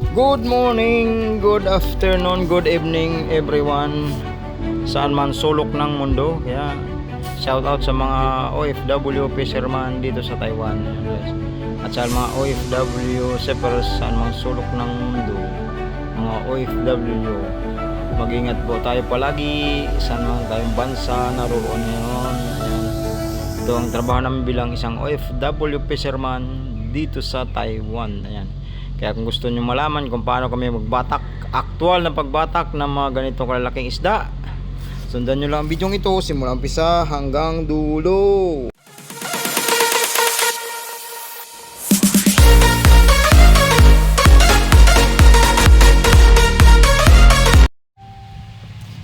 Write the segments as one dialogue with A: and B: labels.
A: Good morning, good afternoon, good evening everyone. Saan man sulok ng mundo Kaya shout out sa mga OFW fisherman dito sa Taiwan. Guys. At sa mga OFW seppers saan man sulok ng mundo Mga OFW Mag-ingat po tayo palagi. Saan man tayong bansa naroon ngayon. Ito ang trabaho namin bilang isang OFW fisherman dito sa Taiwan. Ayan kaya kung gusto nyo malaman kung paano kami magbatak, aktual na pagbatak ng mga ganitong kalalaking isda, sundan nyo lang ang video ito simula umpisa hanggang dulo.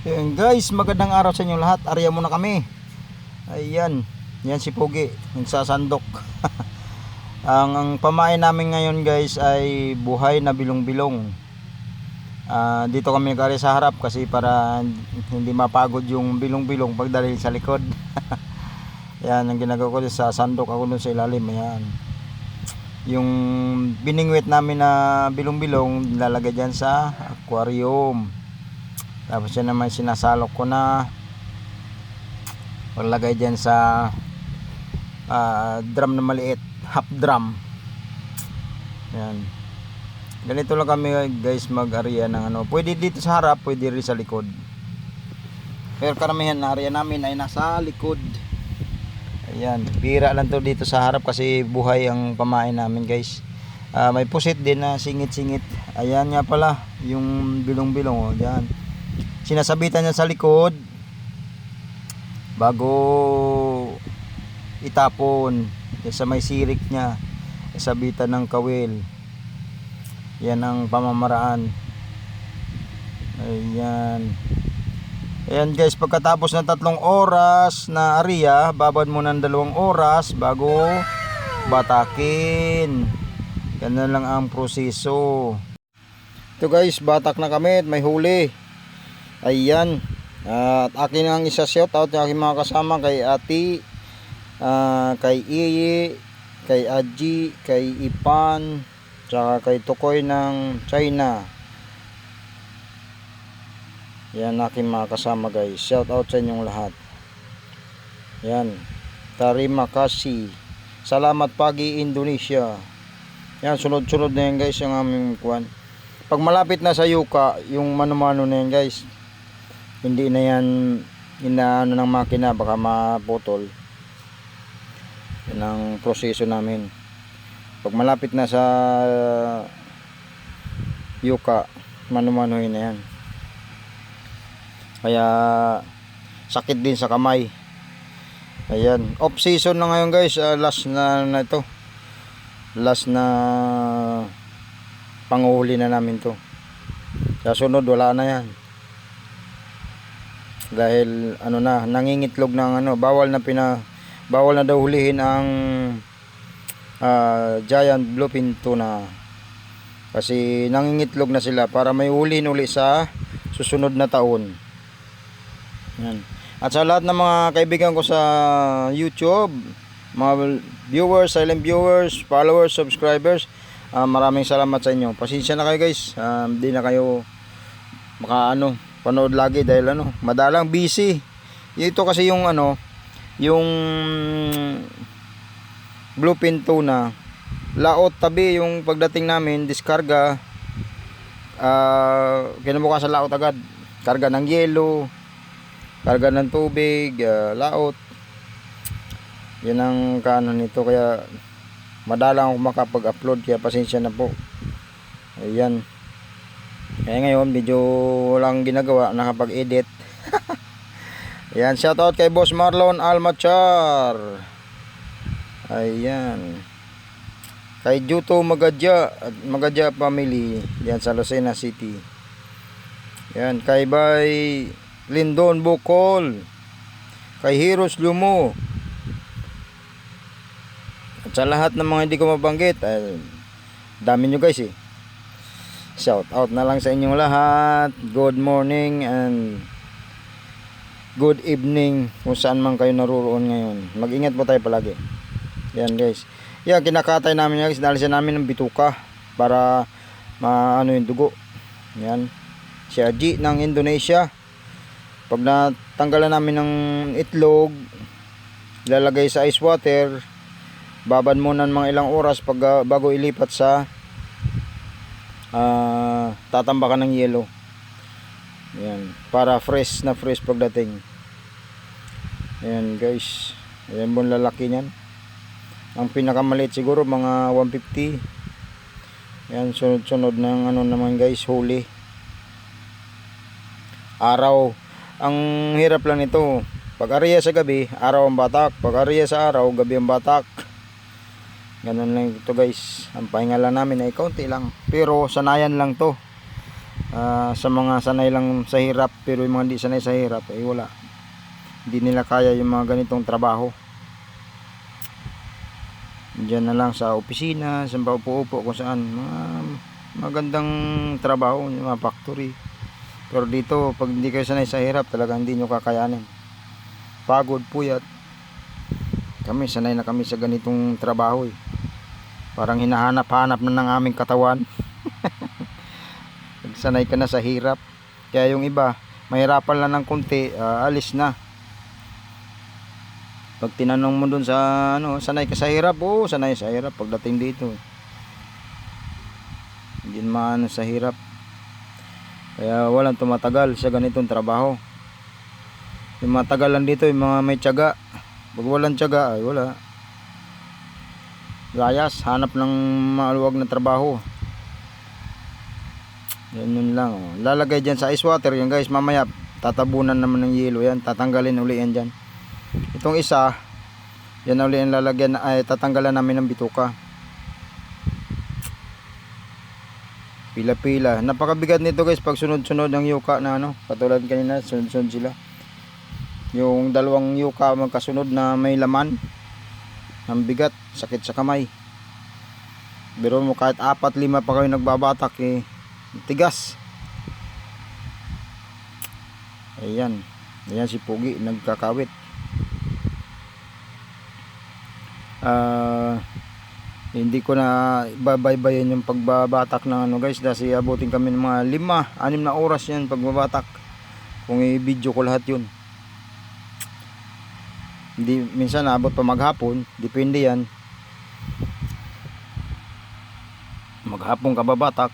A: Ayan guys, magandang araw sa inyo lahat. Arya muna kami. Ayan, yan si Pogi, nagsasandok. ang, ang pamain namin ngayon guys ay buhay na bilong-bilong. Ah, dito kami nagkari sa harap kasi para hindi mapagod yung bilong-bilong pagdali sa likod. yan ang ginagawa ko sa sandok ako dun sa ilalim. Ayan. Yung biningwit namin na bilong-bilong nilalagay dyan sa aquarium. Tapos yan naman sinasalok ko na paglagay dyan sa ah, drum na maliit half drum. Yan. Ganito lang kami guys mag area ng ano. Pwede dito sa harap pwede rin sa likod. Pero karamihan na area namin ay nasa likod. Ayan bira lang to dito sa harap kasi buhay ang pamain namin guys. Ah, may pusit din na singit singit ayan nga pala yung bilong bilong oh, dyan. Sinasabitan niya sa likod bago itapon. yan sa may sirik niya sabitan ng kawil. Yan ang pamamaraan. Ayan. Ayan guys pagkatapos ng tatlong oras na area babad mo ng dalawang oras bago batakin. Ganun lang ang proseso. Ito guys batak na kami at may huli. Ayan. At akin ang isa shout out ng aking mga kasama kay ati ah, kay Iyi, kay Aji, kay Ipan, tsaka kay Tukoy ng China. Yan aking mga kasama guys. Shout out sa inyong lahat. Yan. Tarima Kasi. Salamat Pagi Indonesia. Yan sunod-sunod na yan guys yung aming kuan. Pag malapit na sa yuka, yung mano-mano na yan guys. Hindi na yan inaano ng makina baka maputol yan ang proseso namin. Pag malapit na sa yuka manumanuhin na yan. Kaya sakit din sa kamay. Ayan. Off season na ngayon guys. Ah, last na na ito. Last na panguhuli na namin to. Sa sunod wala na yan. Dahil ano na nangingitlog ng ano bawal na pina bawal na daw hulihin ang ah, giant bluefin tuna. Kasi nangingitlog na sila para may hulihin uli sa susunod na taon. Yan. at sa lahat ng mga kaibigan ko sa youtube mga viewers, silent viewers followers, subscribers ah, maraming salamat sa inyo. Pasensya na kayo guys. Ah, hindi na kayo maka ano panood lagi dahil ano madalang busy. Ito kasi yung ano yung bluefin tuna laot tabi yung pagdating namin diskarga. Uh, kinabukasan sa laot agad. Karga ng yelo karga ng tubig ah, laot. Yan ang kaano nito kaya madalang ako makapag-upload kaya pasensya na po. Ayan. Kaya ngayon medyo walang ginagawa nakapag-edit Ayan, shoutout kay Boss Marlon Almachar. Ayan. Kay Juto Magadya at Magadya family diyan sa Lucena City. Ayan, kay Bay Lindon Bukol. Kay Heroes Lumo. At sa lahat ng mga hindi ko mabanggit, ay, dami nyo guys eh. Shout out na lang sa inyong lahat. Good morning and good evening kung saan man kayo naroon ngayon. Mag-ingat po tayo palagi. Yan guys. Yan, kinakatay namin guys. Nalisan namin ng bituka para maano yung dugo. Yan. Si Aji ng Indonesia. Pag natanggalan namin ng itlog, ilalagay sa ice water, babad muna ng mga ilang oras pag ah, bago ilipat sa ah, tatambakan ng yelo. Yan, para fresh na fresh pagdating. Ayan guys. Ayan ang lalaki niyan. Ang pinakamaliit siguro mga 150. Ayan sunod-sunod ng ano naman guys, huli. Araw. Ang hirap lang nito. Pag ariya sa gabi, araw ang batak. Pag ariya sa araw, gabi ang batak. Ganun lang ito guys. Ang pahinga lang namin ay kaunti lang. Pero sanayan lang to. Ah, sa mga sanay lang sa hirap pero yung mga hindi sanay sa hirap ay wala hindi nila kaya yung mga ganitong trabaho Diyan na lang sa opisina, sa paupo-upo kung saan mga magandang trabaho, yung mga factory. Pero dito, pag hindi kayo sanay sa hirap, talaga hindi nyo kakayanin. Pagod, puyat. Kami, sanay na kami sa ganitong trabaho eh. Parang hinahanap-hanap na ng aming katawan. Sanay ka na sa hirap. Kaya yung iba, mahirapan lang ng konti, ah, alis na. Pag tinanong mo dun sa ano, sanay ka sa hirap, oo, sanay sa hirap pagdating dito. Hindi naman sa hirap. Kaya walang tumatagal sa ganitong trabaho. Yung matagal lang dito, yung mga may tiyaga. Pag walang tiyaga, ay wala. Layas, hanap ng maluwag na trabaho. Yan yun lang. Oh. Lalagay dyan sa ice water yan guys. Mamaya tatabunan naman ng yelo yan. Tatanggalin uli yan dyan. Itong isa, yan uli ang lalagyan ay tatanggalan namin ng bituka. Pila-pila. Napakabigat nito guys pag sunod-sunod ng yuka na ano. Katulad kanina, sunod-sunod sila. Yung dalawang yuka magkasunod na may laman. Ang bigat, sakit sa kamay. Pero mo kahit apat lima pa kayo nagbabatak eh tigas. Ayan. Ayan si Pugi nagkakawit. Ah hindi ko na babaybayan yung pagbabatak ng ano guys dahil abutin kami ng mga lima, anim na oras yan pagbabatak. Kung i-video ko lahat yun. Hindi, minsan naabot pa maghapon depende yan. Maghapon kababatak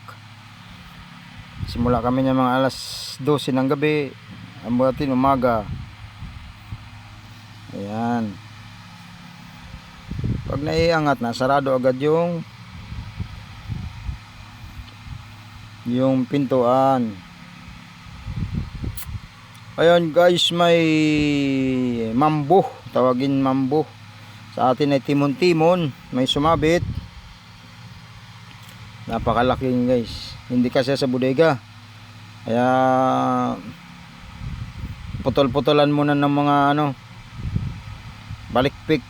A: simula kami ng mga alas 12 ng gabi abutin umaga. Ayan. Pag naiangat na sarado agad yung yung pintuan. Ayun guys may mambo tawagin mambo sa atin ay timon-timon may sumabit napakalaking guys. Hindi kasi sa bodega. Kaya putol-putolan muna ng mga ano balikpik.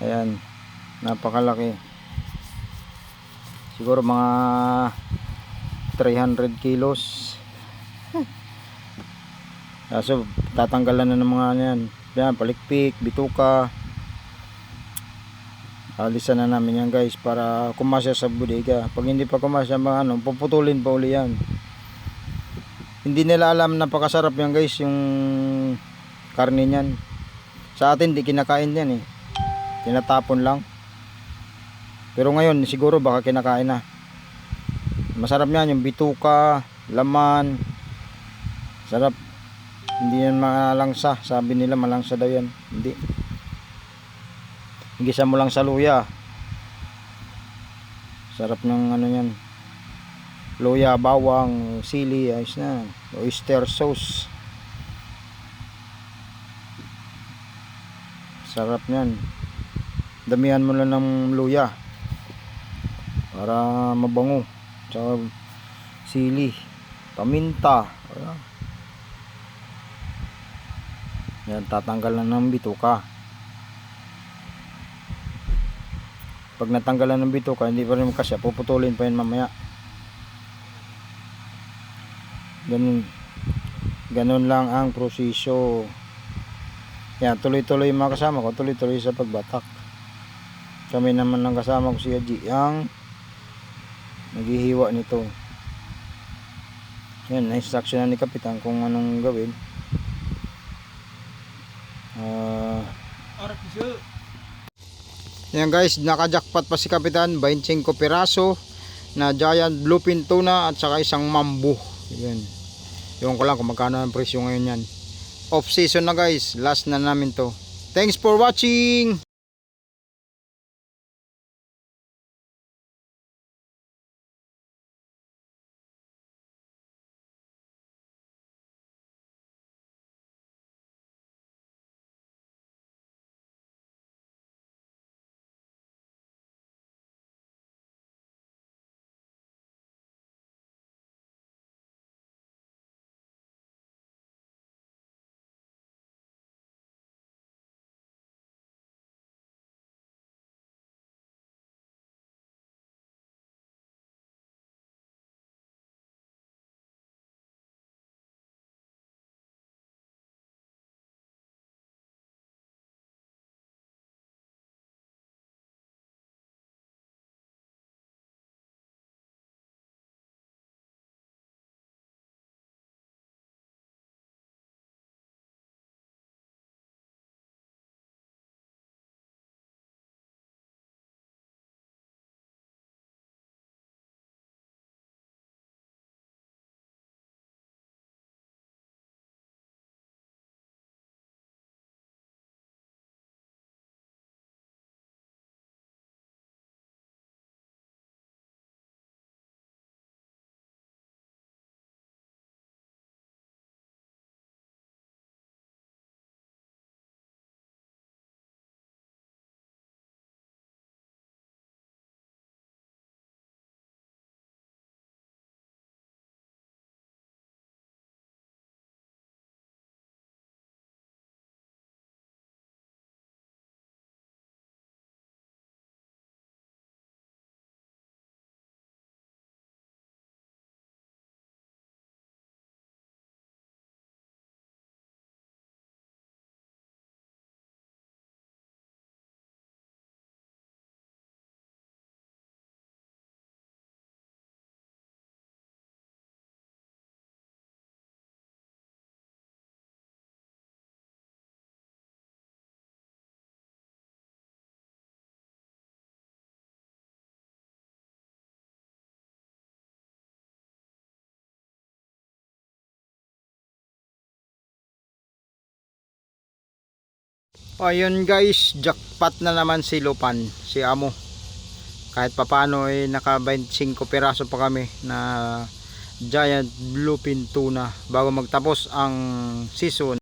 A: Ayan. Napakalaki. Siguro mga 300 kilos. Kaso tatanggalan na ng mga ano yan. Yan palikpik, bituka alisan na namin yan guys para kumasya sa bodega. Pag hindi pa kumasya mga ano puputulin pa uli yan. Hindi nila alam napakasarap yan guys yung karne niyan. Sa atin di kinakain yan eh. Tinatapon lang. Pero ngayon siguro baka kinakain na. Masarap yan yung bituka laman. Sarap. Hindi yan malangsa sabi nila malangsa daw yan. Hindi Gisa mo lang sa luya. Sarap ng ano yan. Luya, bawang, sili, ayos na. Oyster sauce. Sarap niyan. Damihan mo lang ng luya. Para mabango. Tsaka sili, paminta. Yan, tatanggal na ng bituka. Pag natanggalan ng bituka hindi pa rin kasya puputulin pa yun mamaya. Ganun. Ganun lang ang proseso. Yan tuloy tuloy yung mga kasama ko. Tuloy tuloy sa pagbatak. Kami naman ng kasama ko si Haji ang naghihiwa nito. Yan na-instruction na ni Kapitan kung anong gawin. Ah yan guys, naka-jackpot pa si Kapitan, 25 piraso na giant bluefin tuna at saka isang mambo. Yan. Yung ko lang kung magkano ang presyo ngayon yan. Off season na guys, last na namin to. Thanks for watching! Ayun guys, jackpot na naman si Lupan, si Amo. Kahit papano eh naka 25 piraso pa kami na giant bluefin tuna bago magtapos ang season.